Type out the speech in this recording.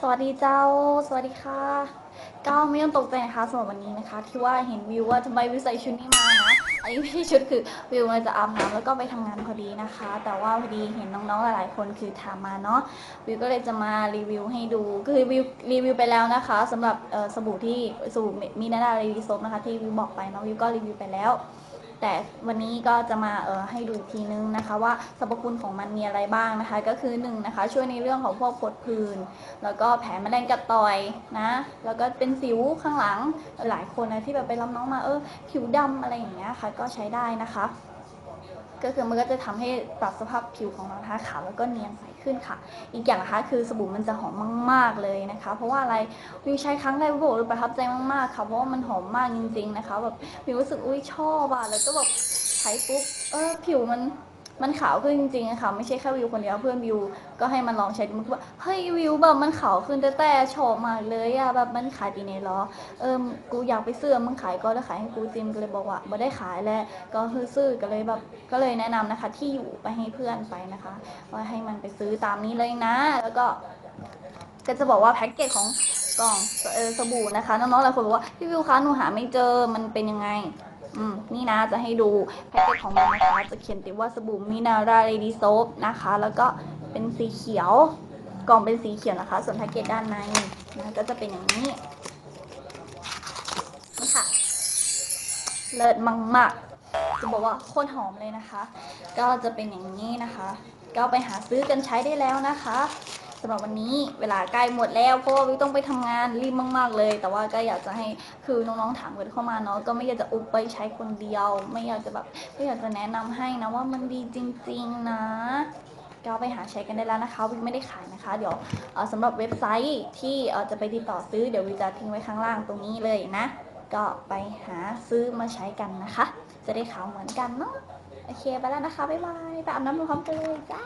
สวัสดีเจ้า สวัสดีค่ะก็ไม่ต้องตกใจนะคะสำหรับวันนี้นะคะ ที่ว่าเห็นวิวว่าทำไมวิวใส่ชุดนี้มานะอันนี้ไม่ใช่ชุดคือวิวมาจะอาบน้ำแล้วก็ไปทำงานพอดีนะคะ แต่ว่าพอดีเห็นน้องๆหลายๆคนคือถามมาเนาะวิวก็เลยจะมารีวิวให้ดูคือวิวรีวิวไปแล้วนะคะสำหรับสบู่ที่สบู่มีนาดารีวิวซบนะคะ ที่วิวบอกไปเนาะวิวก็รีวิวไปแล้ว แต่วันนี้ก็จะมาเออให้ดูทีนึงนะคะ ว่าสรรพคุณของมันมีอะไรบ้างนะคะ ก็คือ1นงนะคะ ช่วยในเรื่องของพวกผดผื่นแล้วก็แผลแมลงกัดต่อยนะแล้วก็เป็นสิวข้างหลังหลายคนนะที่แบบไปรับน้องมาเออผิวดำอะไรอย่างเงี้ยค่ะ ก็ใช้ได้นะคะ ก็คือมันก็จะทำให้ปรับสภาพผิวของเรานะคะขาวแล้วก็เนียนใสขึ้นค่ะ อีกอย่างนะคะคือสบู่มันจะหอมมาก ๆเลยนะคะ เพราะว่าอะไรวิวใช้ครั้งแรกวิวบอกเลยประทับใจมากๆค่ะเพราะว่ามันหอมมากจริง ๆนะคะแบบวิวรู้สึกอุ้ยชอบอะแล้วก็แบบใช้ปุ๊บเออผิวมัน มันขาวขึ้นจริงๆค่ะไม่ใช่แค่วิวคนเดียวเพื่อนวิว ก็ให้มันลองใช้ดูมันก็ว่าเฮ้ยวิวแบบมันขาวขึ้นแต่แต่ชอบมากเลยอะแบบมันขายดีในเหรอเออกูอยากไปซื้อมึงขายก็แล้วขายให้กูจิมก็เลยบอกว่าไม่ได้ขายแล้วก็คือซื้อก็เลยแบบก็เลยแนะนำนะคะ ที่อยู่ไปให้เพื่อนไปนะคะ ว่าให้มันไปซื้อตามนี้เลยนะ แล้วก็ก็จะบอกว่าแพ็กเกจของ กล่องเออสบู่นะคะน้องๆหลายคนบอกว่าพี่วิวคะหนูหาไม่เจอมันเป็นยังไงอืมนี่นะจะให้ดูแพ็กเกจของมันนะคะจะเขียนติดว่าสบู่มินาราเรดีโซฟนะคะ แล้วก็เป็นสีเขียวกล่องเป็นสีเขียวนะคะ ส่วนแพ็กเกจด้านในนะก็จะเป็นอย่างนี้นี่ค่ะเลิศมากๆจะบอกว่าโคตรหอมเลยนะคะ ก็จะเป็นอย่างนี้นะคะ ก็ไปหาซื้อกันใช้ได้แล้วนะคะำหรับวันนี้เวลาใกล้หมดแล้วเพราะว่าวิต้องไปทำงานรีบมาก ๆ เลย แต่ว่าก็อยากจะให้คือน้องๆถามกันเข้ามาเนาะก็ไม่อยากจะอุบไปใช้คนเดียว ไม่อยากจะแบบก็อยากจะแนะนำให้นะว่ามันดีจริง ๆ นะก็ไปหาใช้กันได้แล้วนะคะวิไม่ได้ขายนะคะ เดี๋ยวสำหรับเว็บไซต์ที่จะไปติดต่อซื้อเดี๋ยววิจะทิ้งไว้ข้างล่างตรงนี้เลยนะ ก็ไปหาซื้อมาใช้กันนะคะ จะได้ขาวเหมือนกันเนาะโอเคไปแล้วนะคะบ๊ายบายไปอาบน้ำทำความกันเลยจ้า